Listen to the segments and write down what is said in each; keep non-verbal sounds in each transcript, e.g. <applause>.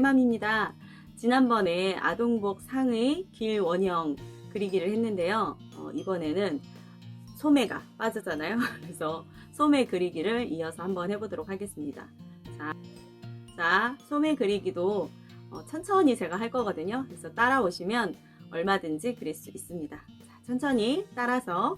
나래맘입니다. 지난번에 아동복 상의 길 원형 그리기를 했는데요. 어, 이번에는 소매가 빠졌잖아요. <laughs> 그래서 소매 그리기를 이어서 한번 해보도록 하겠습니다. 자, 자 소매 그리기도 어, 천천히 제가 할 거거든요. 그래서 따라오시면 얼마든지 그릴 수 있습니다. 자, 천천히 따라서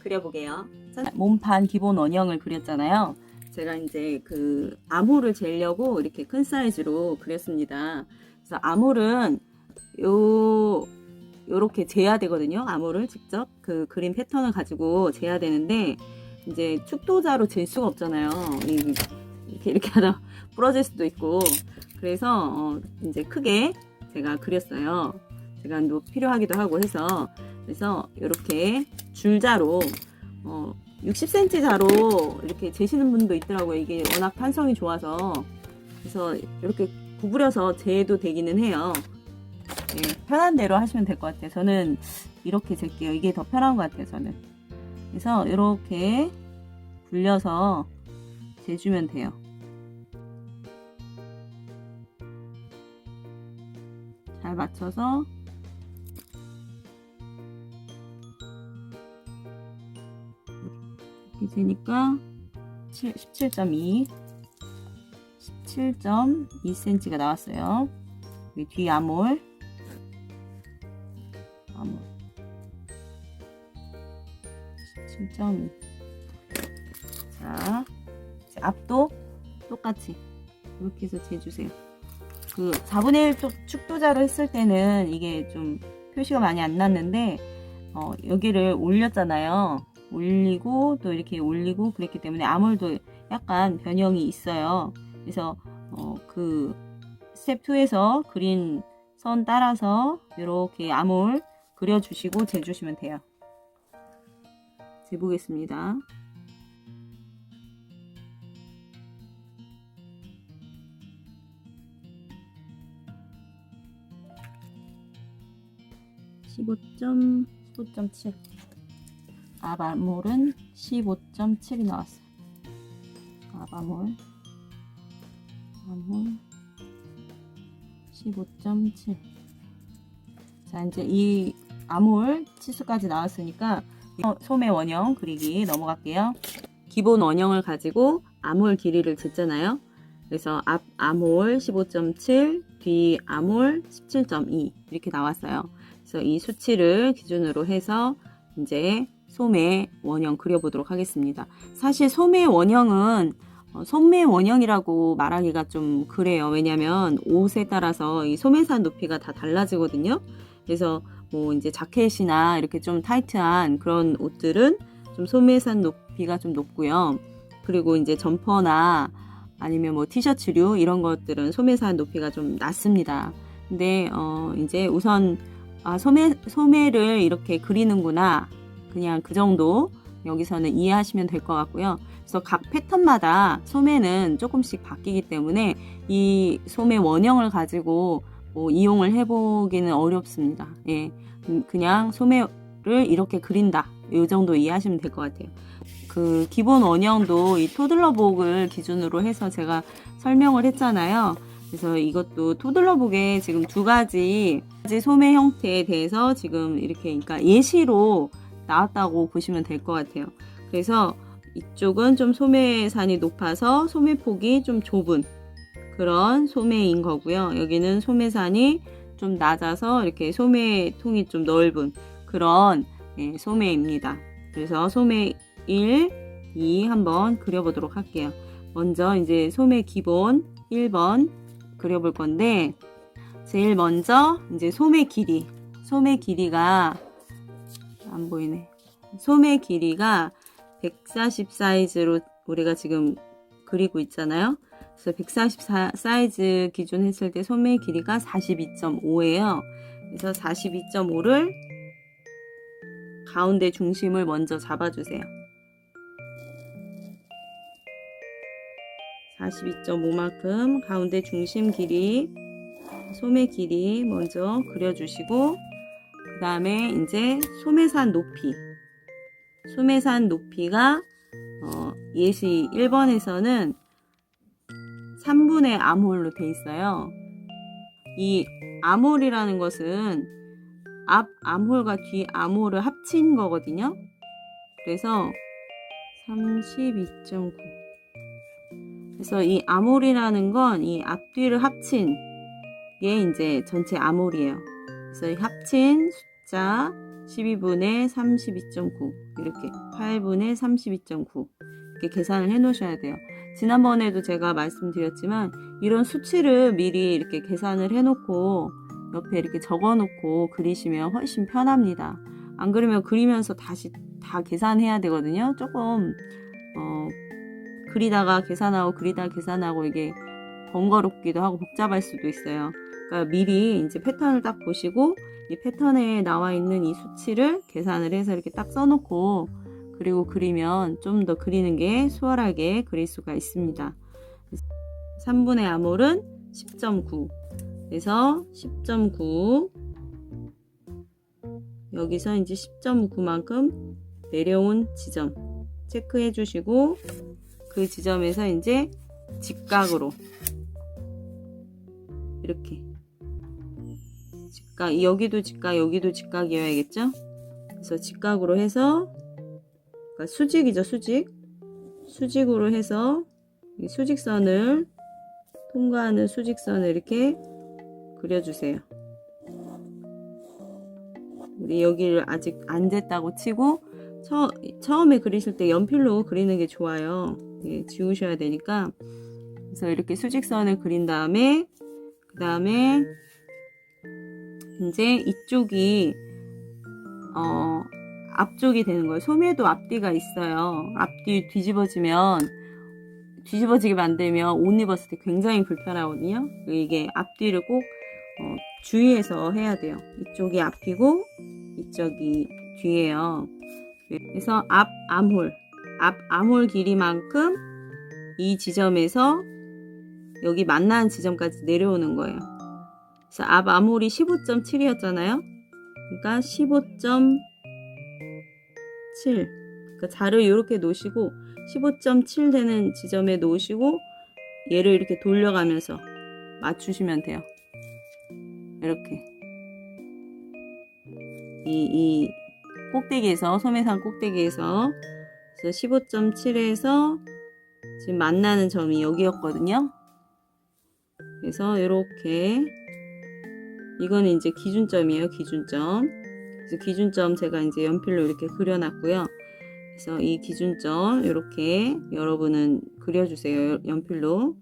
그려보게요. 몸판 기본 원형을 그렸잖아요. 제가 이제 그 암홀을 재려고 이렇게 큰 사이즈로 그렸습니다. 그래서 암홀은 요 요렇게 재야 되거든요. 암홀을 직접 그 그림 패턴을 가지고 재야 되는데 이제 축도자로 잴 수가 없잖아요. 이- 이렇게 이렇게 하다 <laughs> 부러질 수도 있고 그래서 어 이제 크게 제가 그렸어요. 제가 뭐 필요하기도 하고 해서 그래서 이렇게 줄자로 어 60cm 자로 이렇게 재시는 분도 있더라고요. 이게 워낙 탄성이 좋아서. 그래서 이렇게 구부려서 재도 되기는 해요. 네, 편한 대로 하시면 될 것 같아요. 저는 이렇게 잴게요. 이게 더 편한 것 같아요. 저는. 그래서 이렇게 굴려서 재주면 돼요. 잘 맞춰서 이렇게 재니까 17.2 17.2cm가 나왔어요. 여기 뒤 암홀 암홀 17.2 자, 앞도 똑같이 이렇게 해서 재주세요. 그 4분의 1 축도자로 했을 때는 이게 좀 표시가 많이 안 났는데 어, 여기를 올렸잖아요. 올리고 또 이렇게 올리고 그랬기 때문에 암홀도 약간 변형이 있어요. 그래서 어, 그 스텝 2에서 그린 선 따라서 이렇게 암홀 그려주시고 재주시면 돼요. 재보겠습니다. (15점) (15.7) 아바몰은 15.7이 나왔어요. 아바몰 아몰 15.7 자, 이제 이 아몰 치수까지 나왔으니까 어, 소매 원형 그리기 넘어갈게요. 기본 원형을 가지고 아몰 길이를 쟀잖아요. 그래서 앞 아몰 15.7, 뒤 아몰 17.2 이렇게 나왔어요. 그래서 이 수치를 기준으로 해서 이제 소매 원형 그려보도록 하겠습니다. 사실 소매 원형은 어, 소매 원형이라고 말하기가 좀 그래요. 왜냐면 옷에 따라서 이 소매산 높이가 다 달라지거든요. 그래서 뭐 이제 자켓이나 이렇게 좀 타이트한 그런 옷들은 좀 소매산 높이가 좀 높고요. 그리고 이제 점퍼나 아니면 뭐 티셔츠류 이런 것들은 소매산 높이가 좀 낮습니다. 근데 어 이제 우선 아 소매 소매를 이렇게 그리는구나. 그냥 그 정도 여기서는 이해하시면 될 것 같고요. 그래서 각 패턴마다 소매는 조금씩 바뀌기 때문에 이 소매 원형을 가지고 뭐 이용을 해보기는 어렵습니다. 예, 음, 그냥 소매를 이렇게 그린다. 이 정도 이해하시면 될 것 같아요. 그 기본 원형도 이 토들러복을 기준으로 해서 제가 설명을 했잖아요. 그래서 이것도 토들러복에 지금 두 가지 소매 형태에 대해서 지금 이렇게 그러니까 예시로 나왔다고 보시면 될 것 같아요. 그래서 이쪽은 좀 소매산이 높아서 소매폭이 좀 좁은 그런 소매인 거고요. 여기는 소매산이 좀 낮아서 이렇게 소매통이 좀 넓은 그런 예, 소매입니다. 그래서 소매 1, 2 한번 그려보도록 할게요. 먼저 이제 소매 기본 1번 그려볼 건데 제일 먼저 이제 소매 길이 소매 길이가 안 보이네. 소매 길이가 140 사이즈로 우리가 지금 그리고 있잖아요. 그래서 140 사이즈 기준 했을 때 소매 길이가 42.5예요. 그래서 42.5를 가운데 중심을 먼저 잡아주세요. 42.5만큼 가운데 중심 길이 소매 길이 먼저 그려주시고 그 다음에 이제 소매산 높이 소매산 높이가 어, 예시 1번에서는 3분의 암홀로 돼 있어요. 이 암홀이라는 것은 앞 암홀과 뒤 암홀을 합친 거거든요. 그래서 32.9. 그래서 이 암홀이라는 건 이 앞뒤를 합친 게 이제 전체 암홀이에요. 그래서 이 합친 숫자 12분의 32.9 이렇게 8분의 32.9 이렇게 계산을 해 놓으셔야 돼요. 지난번에도 제가 말씀드렸지만 이런 수치를 미리 이렇게 계산을 해 놓고 옆에 이렇게 적어 놓고 그리시면 훨씬 편합니다. 안 그러면 그리면서 다시 다 계산해야 되거든요. 조금 어, 그리다가 계산하고 그리다가 계산하고 이게 번거롭기도 하고 복잡할 수도 있어요. 그러니까 미리 이제 패턴을 딱 보시고 이 패턴에 나와 있는 이 수치를 계산을 해서 이렇게 딱 써놓고 그리고 그리면 좀 더 그리는 게 수월하게 그릴 수가 있습니다. 3분의 암홀은 10.9 그래서 10.9 여기서 이제 10.9만큼 내려온 지점 체크해 주시고 그 지점에서 이제 직각으로 이렇게. 직각 여기도 직각 여기도 직각이어야겠죠? 그래서 직각으로 해서 그러니까 수직이죠 수직. 수직으로 해서 이 수직선을 통과하는 수직선을 이렇게 그려주세요. 우리 여기를 아직 안 됐다고 치고 처, 처음에 그리실 때 연필로 그리는 게 좋아요. 예, 지우셔야 되니까. 그래서 이렇게 수직선을 그린 다음에 그 다음에 이제 이쪽이 어 앞쪽이 되는 거예요. 소매도 앞뒤가 있어요. 앞뒤 뒤집어지면 뒤집어지게 만들면 옷 입었을 때 굉장히 불편하거든요. 이게 앞뒤를 꼭 어, 주의해서 해야 돼요. 이쪽이 앞이고 이쪽이 뒤예요. 그래서 앞 암홀, 앞 암홀 길이만큼 이 지점에서 여기 만나는 지점까지 내려오는 거예요. 그래서 앞 암홀이 15.7이었잖아요. 그러니까 15.7. 그러니까 자를 이렇게 놓으시고 15.7 되는 지점에 놓으시고 얘를 이렇게 돌려가면서 맞추시면 돼요. 이렇게 이, 이 꼭대기에서 소매산 꼭대기에서 그래서 15.7에서 지금 만나는 점이 여기였거든요. 그래서 이렇게 이거는 이제 기준점이에요. 기준점. 그래서 기준점 제가 이제 연필로 이렇게 그려놨고요. 그래서 이 기준점 이렇게 여러분은 그려주세요. 연필로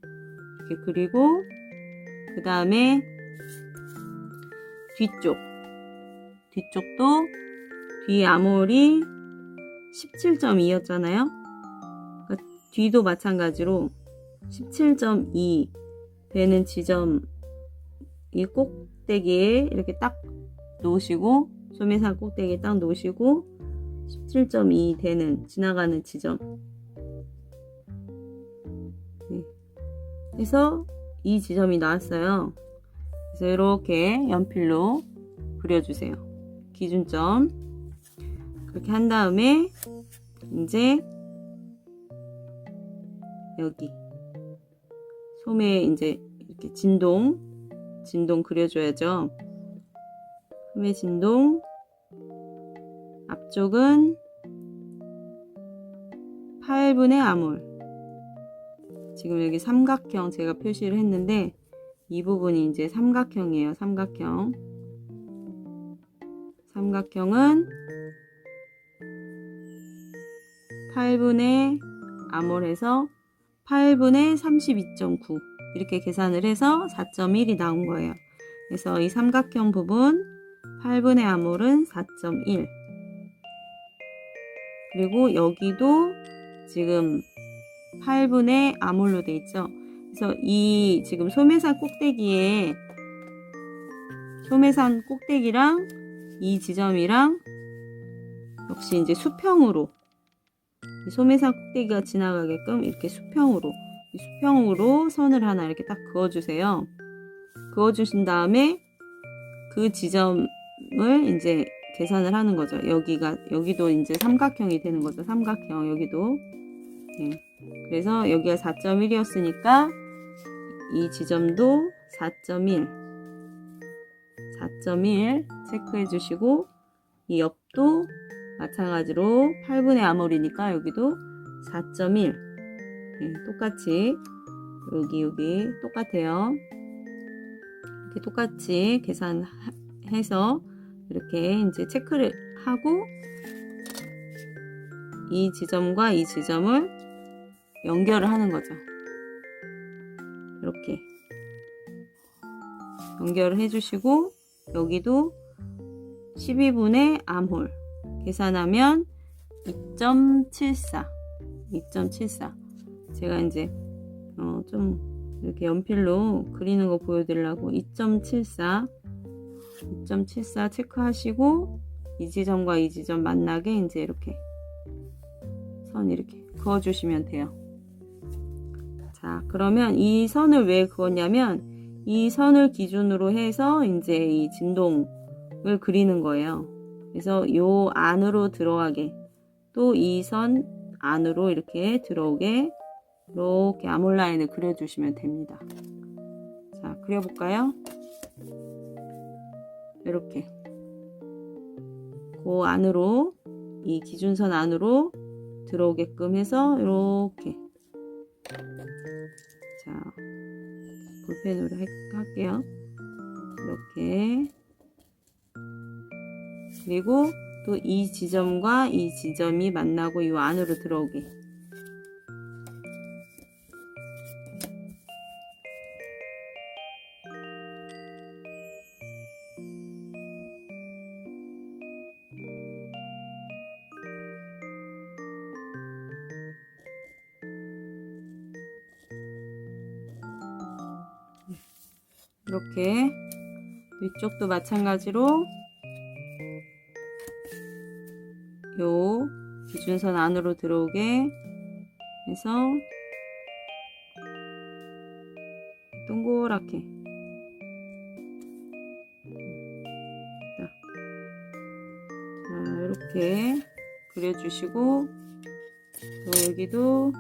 이렇게 그리고 그 다음에 뒤쪽 뒤쪽도 뒤 암홀이 17.2였잖아요. 그러니까 뒤도 마찬가지로 17.2 되는 지점 이 꼭대기에 이렇게 딱 놓으시고 소매산 꼭대기에 딱 놓으시고 17.2 되는 지나가는 지점. 네. 그래서 이 지점이 나왔어요. 그래서 이렇게 연필로 그려주세요. 기준점. 그렇게 한 다음에 이제 여기. 소매 이제 이렇게 진동 진동 그려줘야죠. 소매 진동 앞쪽은 8분의 암홀 지금 여기 삼각형 제가 표시를 했는데 이 부분이 이제 삼각형이에요. 삼각형 삼각형은 8분의 암홀에서 8분의 32.9 이렇게 계산을 해서 4.1이 나온 거예요. 그래서 이 삼각형 부분 8분의 암홀은 4.1 그리고 여기도 지금 8분의 암홀로 돼 있죠. 그래서 이 지금 소매산 꼭대기에 소매산 꼭대기랑 이 지점이랑 역시 이제 수평으로 이 소매산 꼭대기가 지나가게끔 이렇게 수평으로 이 수평으로 선을 하나 이렇게 딱 그어주세요. 그어주신 다음에 그 지점을 이제 계산을 하는 거죠. 여기가 여기도 이제 삼각형이 되는 거죠. 삼각형 여기도. 네. 그래서 여기가 4.1이었으니까 이 지점도 4.1 4.1 체크해 주시고 이 옆도 마찬가지로 8분의 아몰이니까 여기도 4.1 네, 똑같이. 여기 여기 똑같아요. 이렇게 똑같이 계산해서 이렇게 이제 체크를 하고 이 지점과 이 지점을 연결을 하는 거죠. 이렇게 연결을 해주시고 여기도 12분의 암홀 계산하면 2.74 2.74 제가 이제 어, 좀 이렇게 연필로 그리는 거 보여드리려고 2.74 2.74 체크하시고 이 지점과 이 지점 만나게 이제 이렇게 선 이렇게 그어 주시면 돼요. 자 그러면 이 선을 왜 그었냐면 이 선을 기준으로 해서 이제 이 진동을 그리는 거예요. 그래서 요 안으로 들어가게 또 이 선 안으로 이렇게 들어오게 이렇게 아몰라인을 그려주시면 됩니다. 자, 그려볼까요? 이렇게 그 안으로 이 기준선 안으로 들어오게끔 해서 이렇게 자 볼펜으로 할- 할게요. 이렇게 그리고 또 이 지점과 이 지점이 만나고 이 안으로 들어오게 이렇게 위쪽도 마찬가지로 요 기준선 안으로 들어오게 해서 동그랗게. 자, 자, 이렇게 그려주시고 또 여기도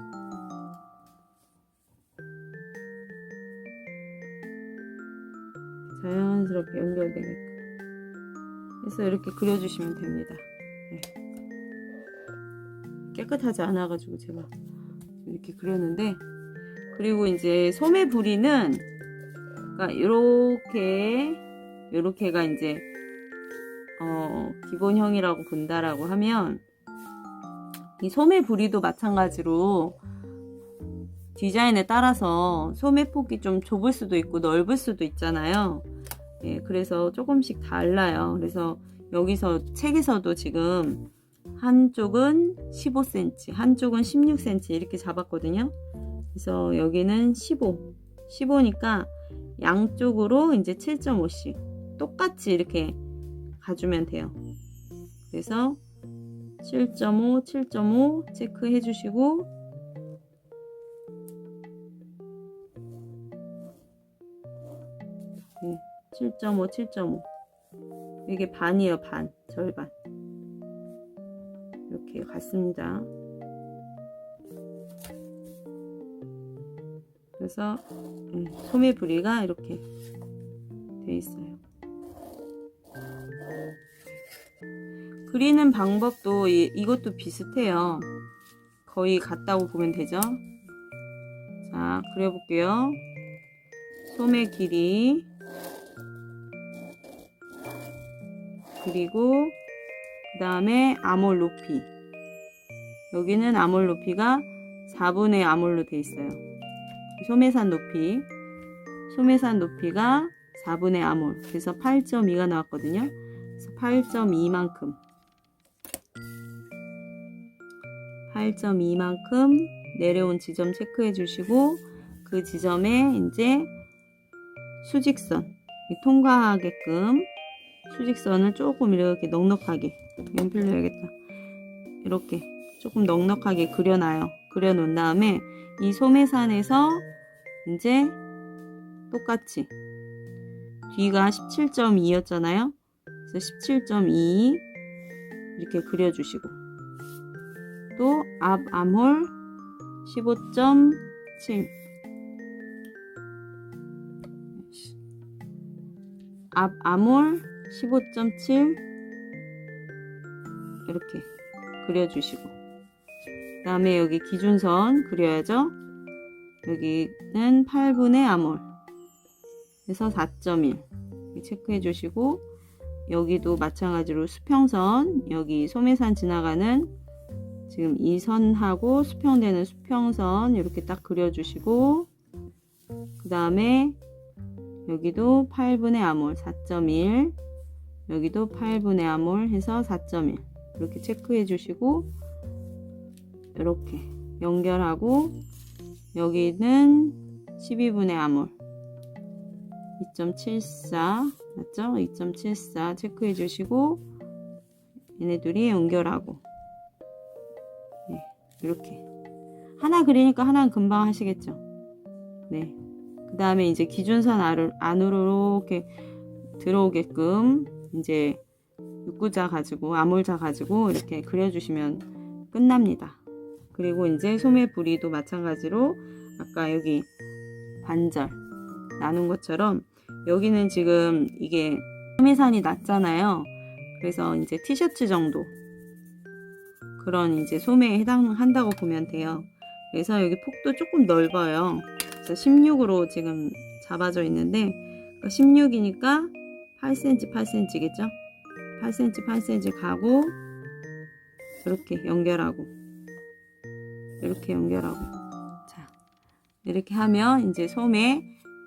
자연스럽게 연결되게끔 해서 이렇게 그려주시면 됩니다. 네. 깨끗하지 않아가지고 제가 이렇게 그렸는데 그리고 이제 소매 부리는 그러니까 이렇게 이렇게가 이제 어, 기본형이라고 본다라고 하면 이 소매 부리도 마찬가지로 디자인에 따라서 소매 폭이 좀 좁을 수도 있고 넓을 수도 있잖아요. 예, 그래서 조금씩 달라요. 그래서 여기서 책에서도 지금 한쪽은 15cm, 한쪽은 16cm 이렇게 잡았거든요. 그래서 여기는 15, 15니까 양쪽으로 이제 7.5씩 똑같이 이렇게 가주면 돼요. 그래서 7.5, 7.5 체크해 주시고 7.5, 7.5 이게 반이에요, 반, 절반 이렇게 갔습니다. 그래서 음, 소매 부리가 이렇게 돼 있어요. 그리는 방법도 이, 이것도 비슷해요. 거의 같다고 보면 되죠. 자, 그려볼게요. 소매 길이 그리고 그 다음에 아몰 높이. 여기는 아몰 높이가 4분의 아몰로 돼 있어요. 소매산 높이. 소매산 높이가 4분의 아몰 그래서 8.2가 나왔거든요. 그래서 8.2만큼. 8.2만큼 내려온 지점 체크해 주시고 그 지점에 이제 수직선 통과하게끔 수직선을 조금 이렇게 넉넉하게 연필로 해야겠다. 이렇게 조금 넉넉하게 그려놔요. 그려 놓은 다음에 이 소매산에서 이제 똑같이 뒤가 17.2였잖아요. 그래서 17.2 이렇게 그려주시고 또 앞 암홀 15.7 앞 암홀 15.7 이렇게 그려주시고. 그 다음에 여기 기준선 그려야죠. 여기는 8분의 암홀. 그래서 4.1 체크해 주시고 여기도 마찬가지로 수평선 여기 소매산 지나가는 지금 이 선하고 수평되는 수평선 이렇게 딱 그려주시고 그 다음에 여기도 8분의 암홀 4.1 여기도 8분의 암홀 해서 4.1 이렇게 체크해 주시고 이렇게 연결하고 여기는 12분의 암홀 2.74 맞죠? 2.74 체크해 주시고 얘네들이 연결하고 네, 이렇게 하나 그리니까 하나는 금방 하시겠죠? 네. 그 다음에 이제 기준선 안으로, 안으로 이렇게 들어오게끔 이제 육구자 가지고 아몰자 가지고 이렇게 그려주시면 끝납니다. 그리고 이제 소매 부리도 마찬가지로 아까 여기 반절 나눈 것처럼 여기는 지금 이게 소매산이 낮잖아요. 그래서 이제 티셔츠 정도 그런 이제 소매에 해당한다고 보면 돼요. 그래서 여기 폭도 조금 넓어요. 그래서 16으로 지금 잡아져 있는데 16이니까 8cm 8cm겠죠? 8cm 8cm 가고 이렇게 연결하고 이렇게 연결하고 자 이렇게 하면 이제 소매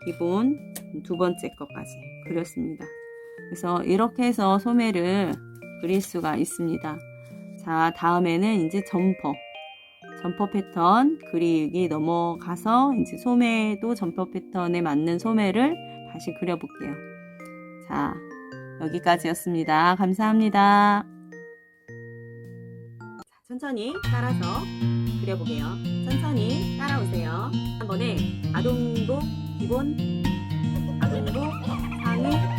기본 두 번째 것까지 그렸습니다. 그래서 이렇게 해서 소매를 그릴 수가 있습니다. 자 다음에는 이제 점퍼 점퍼 패턴 그리기 넘어가서 이제 소매도 점퍼 패턴에 맞는 소매를 다시 그려볼게요. 자, 여기까지였습니다. 감사합니다. 자, 천천히 따라서 그려보게요. 천천히 따라오세요. 한 번에 아동복 기본, 아동복